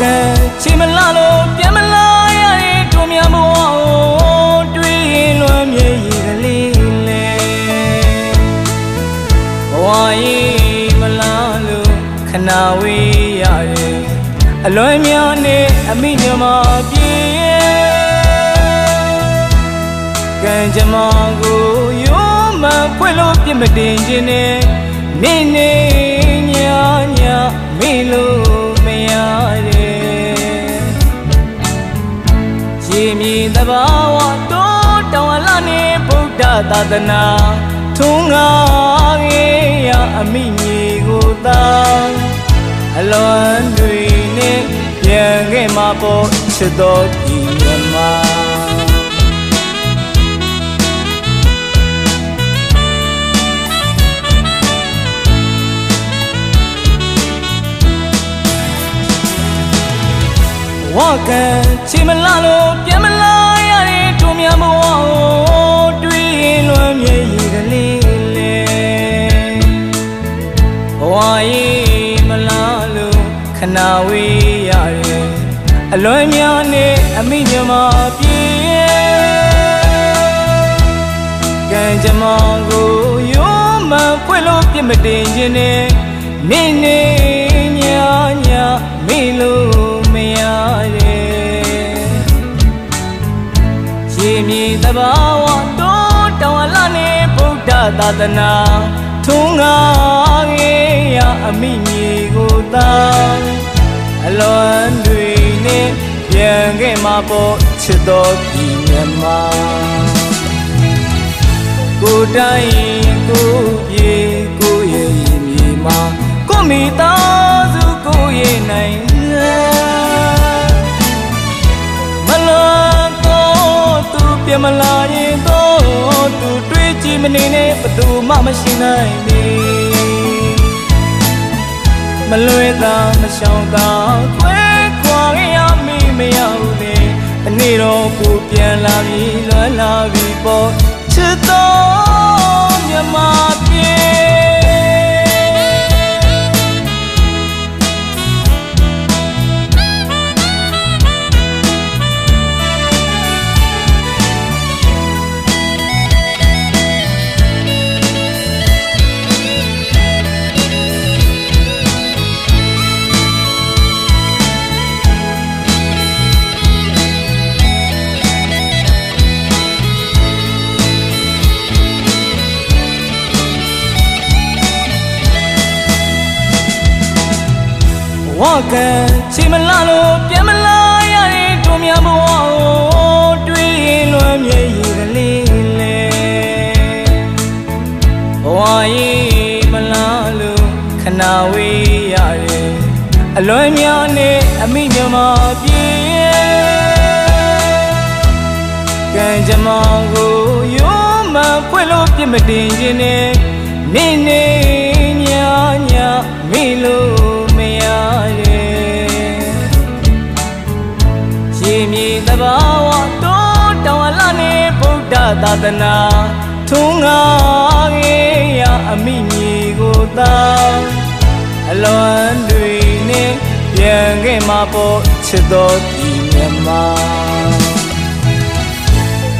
ကန်ချီမလာလို့ပြန်မလာရတဲ့တို့များဘဝကိုတွေးရင်လွမ်းမြေရည်ကလေးလေဘဝရင်မလာလို့ခဏဝေးရတယ်အလွန်များနဲ့အမိညမပြေကံကြမ္မာကိုယောမဖွင့်လို့ပြစ်မတင်ခြင်းနဲ့နေနေညာညာမေလို့ ဗုဒ္ဓသာသနာထုံးငါခဲ့ရအမိမြေကိုသာအလွန်တွေနဲ့ပြန်ခဲ့မှာပေါ်ချစ်တော်ဒီမြမဝကန်ချီမလာလို့ပြန်မလာ ခဏဝေးရတယ်အလွန်များနဲ့အမိညမပြေကံကြမ္မာကိုယောမဖွင့်လို့ပြစ်မတင်ခြင်းနဲ့နေနေညာညာမေလို့မရတဲ့ရေမြေတဘာဝတောတောင်လာနေဗုဒ္ဓသာသနာထုံးငါခဲ့ရအမိမြေကိုသာအ လွန်တွေနဲ့ပြန်ခဲ့မှာပေါ်ချစ်တော်ဒီမြတ်မှာကိုတိုင်းကိုပြေကိုရဲ့ရင်မြေမှာကိုမိသားစုကိုရဲ့နိုင်မလာတော့သူပြမလာရင်တော့သူတွေးကြည့်မနေနဲ့ဘသူမှမရှိနိုင်မီ မလွယ်တာမရှောင်တာခွဲခွာရမိမရဘူးလေအနည်းတော့ကိုပြန်လာပြီလွယ်လာပြီပေါ့ချစ်တော်မြမ ဝကန်ချီမလာလို့ပြန်မလာရတဲ့တို့များဘဝကိုတွေးရင်လွမ်းမြေရည်ကလေးလေဘဝရင်မလာလို့ခဏဝေးရတယ်အလွန်များနဲ့အမိညမပြေကံကြမ္မာကိုယောမဖွင့်လို့ပြစ်မတင်ခြင်းနဲ့နေနေ သာသနာထုံးငါခဲ့ရအမိမြေကိုသာအလွန်တွေနဲ့ပြန်ခဲ့မှာပေါ်ချစ်တော်ဒီမြတ်မှာ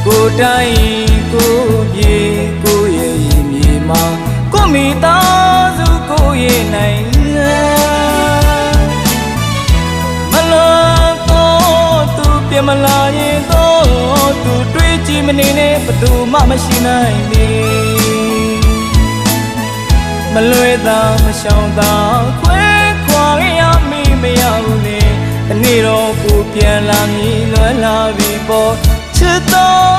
ကိုတိုင်းကိုပြေကိုရဲ့ရင်မြေမှာကိုမိသားစုကိုရဲ့နိုင်ငံမလာတော့သူပြမလာရင်တော့သူတွေး ကြည့်မနေနဲ့ဘသူမှမရှိနိုင်မီမလွယ်တာမရှောင်တာခွဲခွာရမိမရဘူးလေဒီနေ့တော့ကိုပြန်လာမည်လွယ်လာပြီပေါ့ချစ်တော်